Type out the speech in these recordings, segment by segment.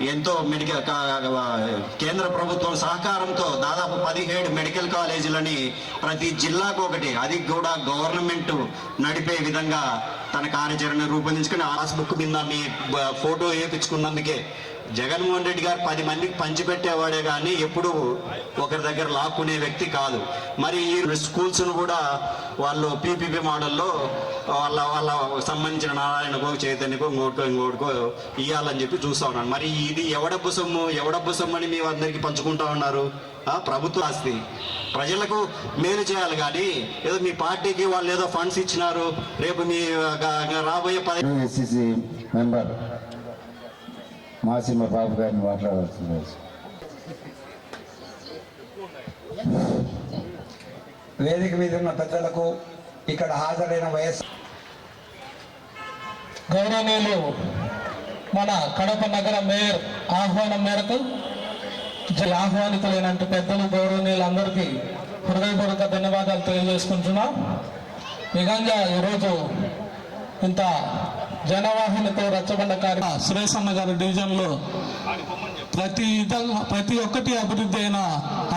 ఎంతో మెడికల్ కేంద్ర ప్రభుత్వం సహకారంతో దాదాపు పదిహేడు మెడికల్ కాలేజీలని ప్రతి జిల్లాకు ఒకటి అది కూడా గవర్నమెంట్ నడిపే విధంగా తన కార్యాచరణ రూపొందించుకుని ఆస్ బుక్ కింద మీ ఫోటో వేయించుకున్నందుకే జగన్మోహన్ రెడ్డి గారు పది మందికి పంచిపెట్టేవాడే కానీ ఎప్పుడు ఒకరి దగ్గర లాక్కునే వ్యక్తి కాదు. మరి ఈ స్కూల్స్ను కూడా వాళ్ళు పీపీపీ మోడల్లో వాళ్ళ వాళ్ళ సంబంధించిన నారాయణకో చైతన్యకో ఇంకోటికో ఇంకోటికో ఇవ్వాలని చెప్పి చూస్తా ఉన్నాను. మరి ఇది ఎవడబ్బు సొమ్ము? ఎవడబ్బు సొమ్ము అని మేము అందరికీ పంచుకుంటా ఉన్నారు? ప్రభుత్వ ఆస్తి. ప్రజలకు మేలు చేయాలి కానీ ఏదో మీ పార్టీకి వాళ్ళు ఏదో ఫండ్స్ ఇచ్చినారు రేపు మీ రాబోయే పది మెంబర్. మాసిమ బాబు గారిని మాట్లాడాల్సింది వేదిక మీద ఉన్న పెద్దలకు ఇక్కడ హాజరైన వయస్సు గౌరవనీయులు మన కడప నగర మేయర్ ఆహ్వానం మేరకు జ- ఆహ్వానితులైనట్టు పెద్దలు గౌరవనీయులందరికీ హృదయపూర్వక ధన్యవాదాలు తెలియజేసుకుంటున్నాం. నిజంగా ఈరోజు ఇంత జనవాహినితో రచ్చబండ కార్య సురేష్ అన్న గారి డివిజన్లో ప్రతి విధంగా ప్రతి ఒక్కటి అభివృద్ధి అయిన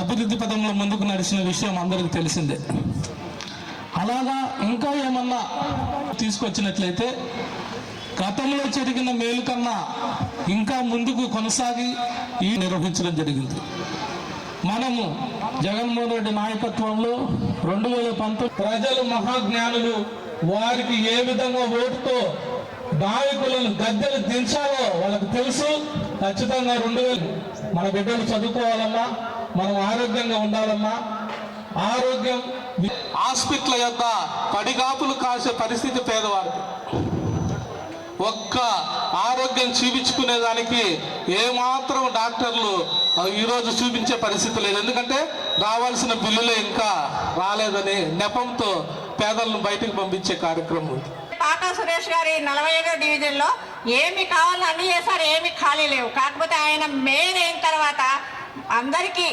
అభివృద్ధి పదంలో ముందుకు నడిచిన విషయం అందరికీ తెలిసిందే. అలాగా ఇంకా ఏమన్నా తీసుకొచ్చినట్లయితే గతంలో జరిగిన మేలు కన్నా ఇంకా ముందుకు కొనసాగి ఈ నిర్వహించడం జరిగింది. మనము జగన్మోహన్ రెడ్డి నాయకత్వంలో రెండు వేల పంతొమ్మిది ప్రజలు మహాజ్ఞానులు వారికి ఏ విధంగా ఓటుతో బావికులను గద్దెలు దించాలో వాళ్ళకి తెలుసు. ఖచ్చితంగా రెండు వేలు మన బిడ్డలు చదువుకోవాలన్నా మనం ఆరోగ్యంగా ఉండాలన్నా ఆరోగ్యం హాస్పిటల్ యొక్క పడిగాపులు కాసే పరిస్థితి పేదవారికి. ఒక్క ఆరోగ్యం చూపించుకునే దానికి ఏమాత్రం డాక్టర్లు ఈరోజు చూపించే పరిస్థితి లేదు. ఎందుకంటే రావాల్సిన బిల్లులే ఇంకా రాలేదని నెపంతో పేదలను బయటకు పంపించే కార్యక్రమం ఉంది. కాకా సురేష్ గారి నలభై ఐదో డివిజన్లో ఏమి కావాలో అన్ని చేశారు ఏమి ఖాళీ లేవు. కాకపోతే ఆయన మెయిన్ అయిన తర్వాత అందరికీ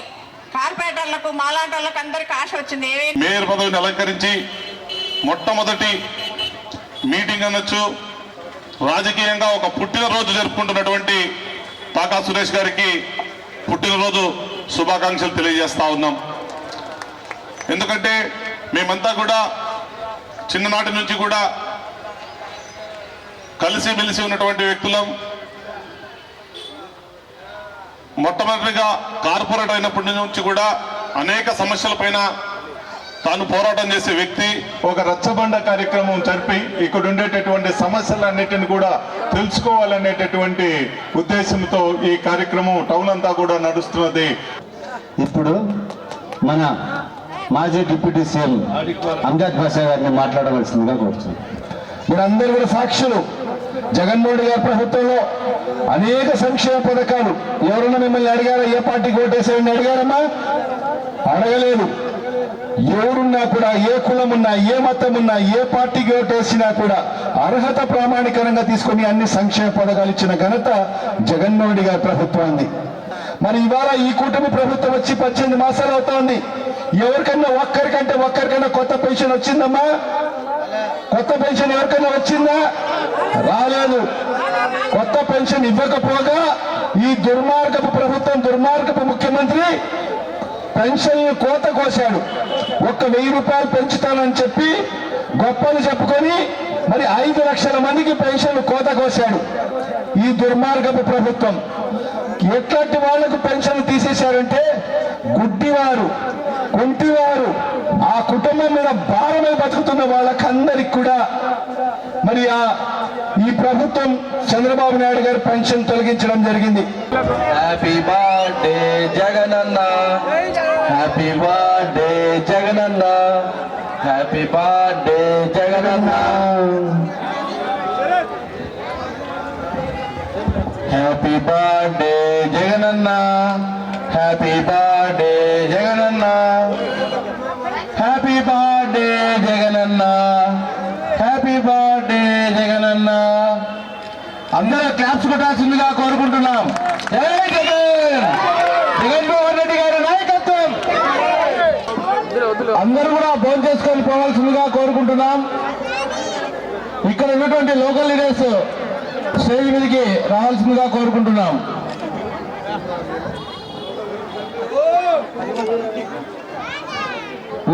కార్పొరేటర్లకు మాలాంటి వాళ్ళకి అందరికీ ఆశ వచ్చింది. ఏమేమి మేయర్ పదవిని అలంకరించి మొట్టమొదటి మీటింగ్ అనొచ్చు రాజకీయంగా ఒక పుట్టినరోజు జరుపుకుంటున్నటువంటి కాకా సురేష్ గారికి పుట్టినరోజు శుభాకాంక్షలు తెలియజేస్తా ఉన్నాం. ఎందుకంటే మేమంతా కూడా చిన్ననాటి నుంచి కూడా కలిసి మెలిసి ఉన్నటువంటి వ్యక్తులం. మొట్టమొదటిగా కార్పొరేట్ అయినప్పటి నుంచి కూడా అనేక సమస్యలపైన తాను పోరాటం చేసే వ్యక్తి. ఒక రచ్చబండ కార్యక్రమం జరిపి ఇక్కడ ఉండేటటువంటి సమస్యలన్నిటిని కూడా తెలుసుకోవాలనేటటువంటి ఉద్దేశంతో ఈ కార్యక్రమం టౌన్ అంతా కూడా నడుస్తున్నది. ఇప్పుడు మన మాజీ డిప్యూటీ సీఎం అంజాద్ భాషా గారిని మాట్లాడవలసిందిగా కోరుతున్నాను మీరందరూ కూడా సాక్షులు. జగన్మోహన్ గారి ప్రభుత్వంలో అనేక సంక్షేమ పథకాలు. ఎవరన్నా మిమ్మల్ని అడిగారా ఏ పార్టీకి ఓటేసారని అడిగారమ్మా? అడగలేదు. ఎవరున్నా కూడా ఏ కులం ఉన్నా ఏ మతం ఉన్నా ఏ పార్టీకి ఓటేసినా కూడా అర్హత ప్రామాణికంగా తీసుకొని అన్ని సంక్షేమ పథకాలు ఇచ్చిన ఘనత జగన్మోహన్ గారి ప్రభుత్వాన్ని. మరి ఇవాళ ఈ కూటమి ప్రభుత్వం వచ్చి పద్దెనిమిది మాసాలు అవుతోంది ఎవరికన్నా ఒక్కరికంటే ఒక్కరికన్నా కొత్త పెన్షన్ వచ్చిందమ్మా? కొత్త పెన్షన్ ఎవరికైనా వచ్చిందా? రాలేదు. కొత్త పెన్షన్ ఇవ్వకపోగా ఈ దుర్మార్గపు ప్రభుత్వం దుర్మార్గపు ముఖ్యమంత్రి పెన్షన్ కోత కోశాడు. ఒక్క వెయ్యి రూపాయలు పెంచుతానని చెప్పి గొప్పలు చెప్పుకొని మరి ఐదు లక్షల మందికి పెన్షన్ కోత కోశాడు ఈ దుర్మార్గపు ప్రభుత్వం. ఎట్లాంటి వాళ్ళకు పెన్షన్ తీసేశారంటే గుడ్డివారు. కుంటివారు ఆ కుటుంబం మీద భారమే బతుకుతున్న వాళ్ళకందరికి కూడా మరి ఆ ఈ ప్రభుత్వం చంద్రబాబు నాయుడు గారి పెన్షన్ తొలగించడం జరిగింది. Happy birthday Jagananna. Happy birthday Jagananna. Happy birthday Jagananna. Happy birthday Jagananna. Happy birthday Jagananna happy birthday Jagananna happy birthday Jagananna అందరూ క్లాప్స్ కొట్టాల్సిందిగా కోరుకుంటున్నాం. జగన్! జగన్మోహన్ రెడ్డి గారి నాయకత్వం! అందరూ కూడా భోజనం చేసుకొని పోవాల్సిందిగా కోరుకుంటున్నాం. ఇక్కడ ఉన్నటువంటి లోకల్ లీడర్స్ స్టేజ్ మీదకి రావాల్సిందిగా కోరుకుంటున్నాం.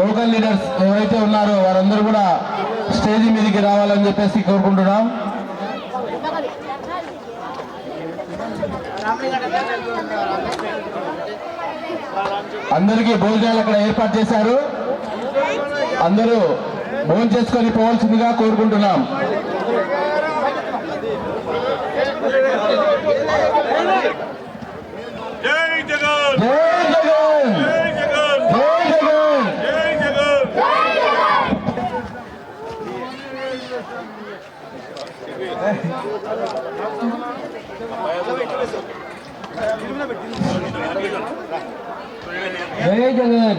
లోకల్ లీడర్స్ ఎవరైతే ఉన్నారో వారందరూ కూడా స్టేజ్ మీదకి రావాలని చెప్పేసి కోరుకుంటున్నాం. అందరికీ భోజనాలు అక్కడ ఏర్పాటు చేశారు. అందరూ భోజనం చేసుకొని పోవాల్సిందిగా కోరుకుంటున్నాం. जय जगन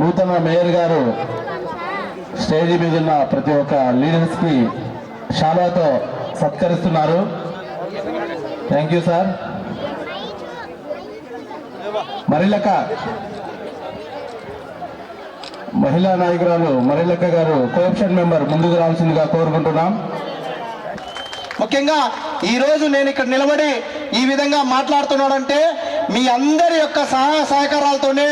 నూతన మేయర్ గారు స్టేజీ మీద ఉన్న ప్రతి ఒక్క లీడర్స్కి షాలాతో సత్కరిస్తున్నారు. థ్యాంక్ యూ సార్ మరిలక్క మహిళా నాయకురాలు మరిలక్క గారు కోఆప్షన్ మెంబర్ ముందుకు రావాల్సిందిగా కోరుకుంటున్నాం. ముఖ్యంగా ఈరోజు నేను ఇక్కడ నిలబడి ఈ విధంగా మాట్లాడుతున్నాడంటే మీ అందరి యొక్క సహాయ సహకారాలతోనే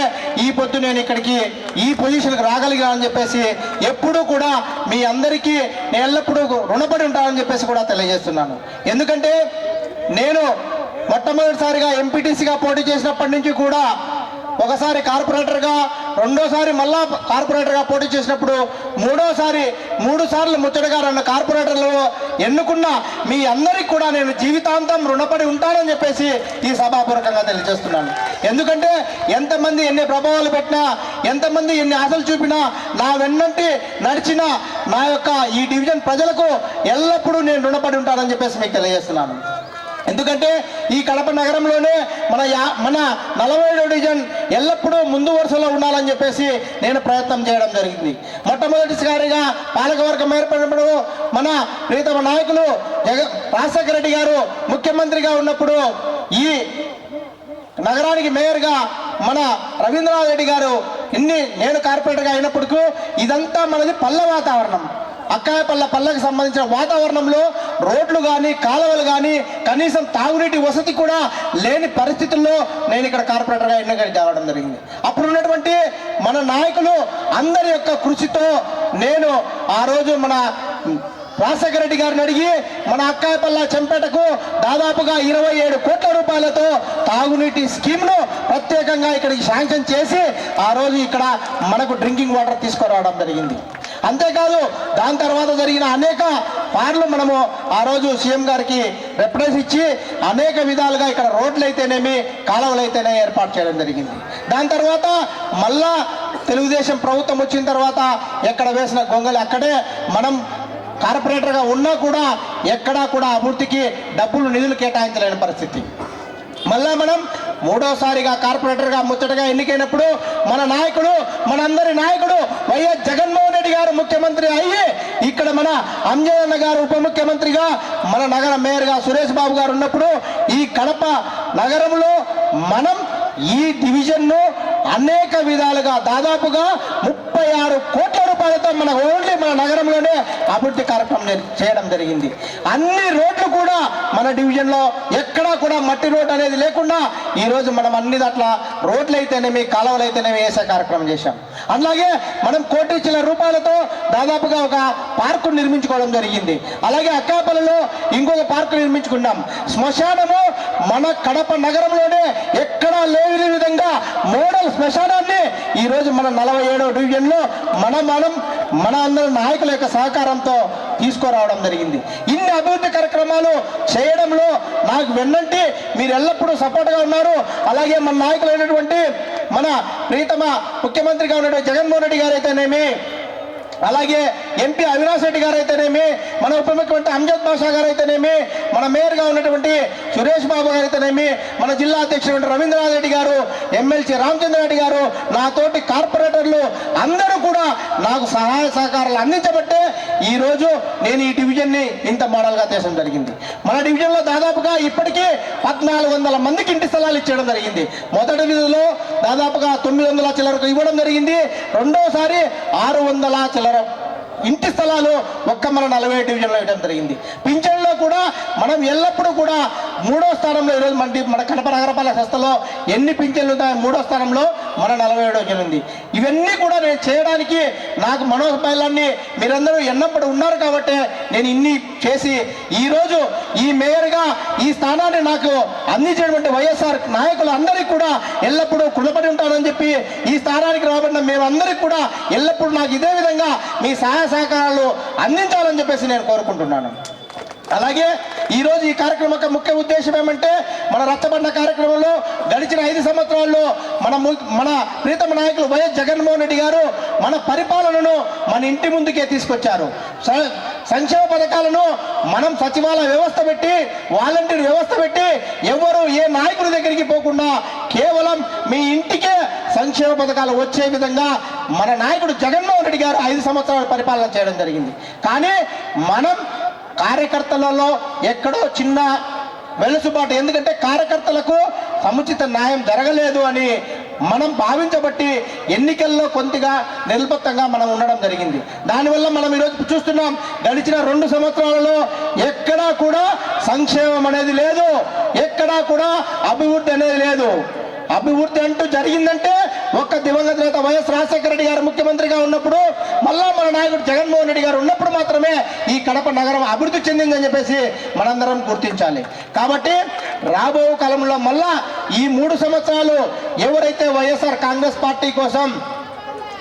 ఈ పొద్దు నేను ఇక్కడికి ఈ పొజిషన్కి రాగలిగానని చెప్పేసి ఎప్పుడూ కూడా మీ అందరికీ నేను ఎల్లప్పుడూ రుణపడి ఉంటానని చెప్పేసి కూడా తెలియజేస్తున్నాను. ఎందుకంటే నేను మొట్టమొదటిసారిగా ఎంపీటీసీగా పోటీ చేసినప్పటి నుంచి కూడా ఒకసారి కార్పొరేటర్గా రెండోసారి మళ్ళా కార్పొరేటర్గా పోటీ చేసినప్పుడు మూడోసారి మూడు సార్లు ముచ్చటగా రెండు కార్పొరేటర్లు ఎన్నుకున్న మీ అందరికి కూడా నేను జీవితాంతం రుణపడి ఉంటానని చెప్పేసి ఈ సభాపూర్వకంగా తెలియజేస్తున్నాను. ఎందుకంటే ఎంతమంది ఎన్ని ప్రభావాలు పెట్టినా ఎంతమంది ఎన్ని ఆశలు చూపినా నా వెన్నంటి నడిచిన నా యొక్క ఈ డివిజన్ ప్రజలకు ఎల్లప్పుడూ నేను రుణపడి ఉంటానని చెప్పేసి మీకు తెలియజేస్తున్నాను. ఎందుకంటే ఈ కడప నగరంలోనే మన యా- మన నలభై డివిజన్ ఎల్లప్పుడూ ముందు వరుసలో ఉండాలని చెప్పేసి నేను ప్రయత్నం చేయడం జరిగింది. మొట్టమొదటిసారిగా పాలకవర్గం ఏర్పడినప్పుడు మన ప్రీతమ నాయకులు జగ రాజశేఖర రెడ్డి గారు ముఖ్యమంత్రిగా ఉన్నప్పుడు ఈ నగరానికి మేయర్గా మన రవీంద్రనాథ్ రెడ్డి గారు ఇన్ని నేను కార్పొరేటర్గా అయినప్పటికీ ఇదంతా మనది పల్లె వాతావరణం. అక్కాయపల్ల పల్లెకి సంబంధించిన వాతావరణంలో రోడ్లు కానీ కాలువలు కానీ కనీసం తాగునీటి వసతి కూడా లేని పరిస్థితుల్లో నేను ఇక్కడ కార్పొరేటర్గా ఎన్నిక జరగడం జరిగింది. అప్పుడు ఉన్నటువంటి మన నాయకులు అందరి యొక్క కృషితో నేను ఆ రోజు మన రాజశేఖర రెడ్డి గారిని అడిగి మన అక్కాయపల్ల చెంపేటకు దాదాపుగా ఇరవై ఏడు కోట్ల రూపాయలతో తాగునీటి స్కీమ్ను ప్రత్యేకంగా ఇక్కడికి శాంక్షన్ చేసి ఆ రోజు ఇక్కడ మనకు డ్రింకింగ్ వాటర్ తీసుకురావడం జరిగింది. అంతేకాదు దాని తర్వాత జరిగిన అనేక పార్లు మనము ఆ రోజు సీఎం గారికి రెఫరెన్స్ ఇచ్చి అనేక విధాలుగా ఇక్కడ రోడ్లు అయితేనేమి కాలువలు అయితేనే ఏర్పాటు చేయడం జరిగింది. దాని తర్వాత మళ్ళా తెలుగుదేశం ప్రభుత్వం వచ్చిన తర్వాత ఎక్కడ వేసిన గొంగలి అక్కడే మనం కార్పొరేటర్గా ఉన్నా కూడా ఎక్కడా కూడా అభివృద్ధికి డబ్బులు నిధులు కేటాయించలేని పరిస్థితి. మళ్ళా మనం మూడోసారిగా కార్పొరేటర్గా ముచ్చటగా ఎన్నికైనప్పుడు మన నాయకుడు మనందరి నాయకుడు వైఎస్ జగన్మోహన్ రెడ్డి గారు ముఖ్యమంత్రి అయ్యి ఇక్కడ మన అంజయన్న గారు ఉప ముఖ్యమంత్రిగా మన నగర మేయర్గా సురేష్ బాబు గారు ఉన్నప్పుడు ఈ కడప నగరంలో మనం ఈ డివిజన్ను అనేక విధాలుగా దాదాపుగా ముప్పై ఆరు కోట్ల రూపాయలతో మన ఓన్లీ మన నగరంలోనే అభివృద్ధి కార్యక్రమం చేయడం జరిగింది. అన్ని రోడ్లు కూడా మన డివిజన్లో ఎక్కడా కూడా మట్టి రోడ్ అనేది లేకుండా ఈ రోజు మనం అన్ని దాంట్లో రోడ్లు అయితేనేమి కాలువలు అయితేనేమి వేసే కార్యక్రమం చేశాం. అలాగే మనం కోటి ఇచ్చిన రూపాయలతో దాదాపుగా ఒక పార్కు నిర్మించుకోవడం జరిగింది. అలాగే అక్కాపల్లిలో ఇంకొక పార్కు నిర్మించుకున్నాం. శ్మశానము మన కడప నగరంలోనే ఎక్కడా లేని విధంగా మోడల్ శ్మశానాన్ని ఈ రోజు మన నలభై ఏడవ డివిజన్లో మన మనం మన అందరి నాయకుల యొక్క సహకారంతో తీసుకురావడం జరిగింది. ఇన్ని అభివృద్ధి కార్యక్రమాలు చేయడంలో నాకు వెన్న కాబట్టి మీరు ఎల్లప్పుడూ సపోర్ట్గా ఉన్నారు. అలాగే మన నాయకులైనటువంటి మన ప్రీతమ ముఖ్యమంత్రిగా ఉన్నటువంటి జగన్మోహన్ రెడ్డి గారు అయితేనేమి అలాగే ఎంపీ అవినాష్ రెడ్డి గారు అయితేనేమి మన ఉప ముఖ్యమంత్రి అంజద్ బాషా గారు అయితేనేమి మన మేయర్గా ఉన్నటువంటి సురేష్ బాబు గారు అయితేనేమి మన జిల్లా అధ్యక్షుడు రవీంద్రనాథ్ రెడ్డి గారు ఎమ్మెల్సీ రామచంద్ర రెడ్డి గారు నా తోటి కార్పొరేటర్లు అందరూ కూడా నాకు సహాయ సహకారాలు అందించబట్టే ఈ రోజు నేను ఈ డివిజన్ని ఇంత మోడల్గా చేసడం జరిగింది. మన డివిజన్లో దాదాపుగా ఇప్పటికీ పద్నాలుగు వందల మందికి ఇంటి స్థలాలు ఇచ్చేయడం జరిగింది. మొదటి విధిలో దాదాపుగా తొమ్మిది వందల చిల్లరకు ఇవ్వడం జరిగింది. రెండోసారి ఆరు వందల చిల్లర ఇంటి స్థలాలు ఒక్క మన నలభై డివిజన్లో వేయడం జరిగింది. పింఛన్లో కూడా మనం ఎల్లప్పుడూ కూడా మూడో స్థానంలో ఈరోజు మన మన కడప నగరపాలక సంస్థలో ఎన్ని పింఛన్లు ఉన్నాయో మూడో స్థానంలో మన నలభై ఏడో డివిజన్ ఉంది ఇవన్నీ కూడా నేను చేయడానికి నాకు మనోపాయాలన్నీ మీరందరూ ఎన్నప్పుడు ఉన్నారు కాబట్టి నేను ఇన్ని చేసి ఈరోజు ఈ మేయర్గా ఈ స్థానాన్ని నాకు అందించినటువంటి వైఎస్ఆర్ నాయకులు అందరికీ కూడా ఎల్లప్పుడూ కృతపడి ఉంటానని చెప్పి ఈ స్థానానికి రాబడిన మేమందరికీ కూడా ఎల్లప్పుడూ నాకు ఇదే విధంగా మీ సహాయ సహకారాలు అందించాలని చెప్పేసి నేను కోరుకుంటున్నాను. అలాగే ఈరోజు ఈ కార్యక్రమం యొక్క ముఖ్య ఉద్దేశం ఏమంటే మన రచ్చబండ కార్యక్రమంలో గడిచిన ఐదు సంవత్సరాల్లో మన ము- మన ప్రీతమ నాయకులు వైఎస్ జగన్మోహన్ రెడ్డి గారు మన పరిపాలనను మన ఇంటి ముందుకే తీసుకొచ్చారు. స- సంక్షేమ పథకాలను మనం సచివాలయ వ్యవస్థ పెట్టి వాలంటీర్ వ్యవస్థ పెట్టి ఎవరు ఏ నాయకుడి దగ్గరికి పోకుండా కేవలం మీ ఇంటికే సంక్షేమ పథకాలు వచ్చే విధంగా మన నాయకుడు జగన్మోహన్ రెడ్డి గారు ఐదు సంవత్సరాలు పరిపాలన చేయడం జరిగింది. కానీ మనం కార్యకర్తలలో ఎక్కడో చిన్న వెలుసుబాటు. ఎందుకంటే కార్యకర్తలకు సముచిత న్యాయం జరగలేదు అని మనం భావించబట్టి ఎన్నికల్లో కొద్దిగా నిల్బత్తంగా మనం ఉండడం జరిగింది. దానివల్ల మనం ఈరోజు చూస్తున్నాం గడిచిన రెండు సంవత్సరాలలో ఎక్కడా కూడా సంక్షేమం అనేది లేదు. ఎక్కడా కూడా అభివృద్ధి అనేది లేదు. అభివృద్ధి అంటూ జరిగిందంటే ఒక్క దివంగత నేత వైఎస్ రాజశేఖర రెడ్డి గారు ముఖ్యమంత్రిగా ఉన్నప్పుడు మళ్ళా మన నాయకుడు జగన్మోహన్ రెడ్డి గారు ఉన్నప్పుడు మాత్రమే ఈ కడప నగరం అభివృద్ధి చెందిందని చెప్పేసి మనందరం గుర్తించాలి. కాబట్టి రాబో కాలంలో మళ్ళా ఈ మూడు సంవత్సరాలు ఎవరైతే వైఎస్ఆర్ కాంగ్రెస్ పార్టీ కోసం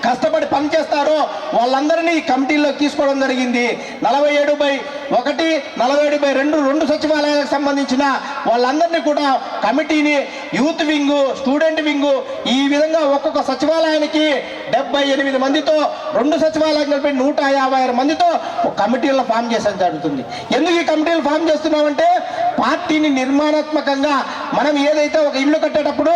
కష్టపడి పనిచేస్తారో వాళ్ళందరినీ కమిటీల్లో తీసుకోవడం జరిగింది. నలభై ఏడు బై ఒకటి నలభై ఏడు బై రెండు రెండు సచివాలయాలకు సంబంధించిన వాళ్ళందరినీ కూడా కమిటీని యూత్ వింగు స్టూడెంట్ వింగు ఈ విధంగా ఒక్కొక్క సచివాలయానికి డెబ్బై ఎనిమిది మందితో రెండు సచివాలయాలు కలిపి నూట యాభై ఆరు మందితో ఒక కమిటీలను ఫామ్ చేసేది జరుగుతుంది. ఎందుకు ఈ కమిటీలు ఫామ్ చేస్తున్నామంటే పార్టీని నిర్మాణాత్మకంగా మనం ఏదైతే ఒక ఇల్లు కట్టేటప్పుడు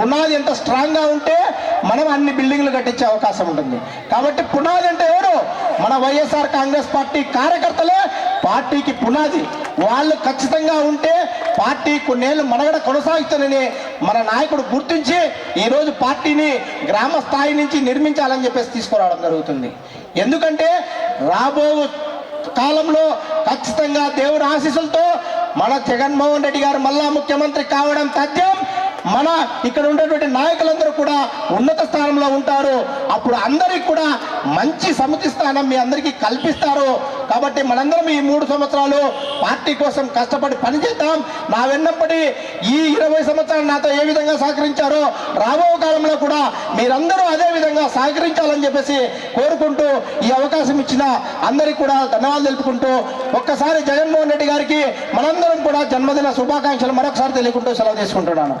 పునాది ఎంత స్ట్రాంగ్గా ఉంటే మనం అన్ని బిల్డింగ్లు కట్టించే అవకాశం ఉంటుంది. కాబట్టి పునాది అంటే ఎవరు? మన వైఎస్ఆర్ కాంగ్రెస్ పార్టీ కార్యకర్తలే. పార్టీకి పునాది. వాళ్ళు ఖచ్చితంగా ఉంటే పార్టీ కొన్నేళ్ళు మనగడ కొనసాగుతుందని మన నాయకుడు గుర్తించి ఈరోజు పార్టీని గ్రామ స్థాయి నుంచి నిర్మించాలని చెప్పేసి తీసుకురావడం జరుగుతుంది. ఎందుకంటే రాబో కాలంలో ఖచ్చితంగా దేవుడి ఆశీస్సులతో మన జగన్మోహన్ రెడ్డి గారు మళ్ళా ముఖ్యమంత్రి కావడం తథ్యం మన ఇక్కడ ఉండేటువంటి నాయకులందరూ కూడా ఉన్నత స్థానంలో ఉంటారు. అప్పుడు అందరికి కూడా మంచి సమితి స్థానం మీ అందరికీ కల్పిస్తారు. కాబట్టి మనందరం ఈ మూడు సంవత్సరాలు పార్టీ కోసం కష్టపడి పనిచేద్దాం. నా వెన్నప్పటి ఈ ఇరవై సంవత్సరాలు నాతో ఏ విధంగా సహకరించారో రాబో కాలంలో కూడా మీరందరూ అదే విధంగా సహకరించాలని చెప్పేసి కోరుకుంటూ ఈ అవకాశం ఇచ్చిన అందరికీ కూడా ధన్యవాదాలు తెలుపుకుంటూ ఒక్కసారి జగన్మోహన్ రెడ్డి గారికి మనందరం కూడా జన్మదిన శుభాకాంక్షలు మరొకసారి తెలియకుంటూ సెలవు తీసుకుంటున్నాను.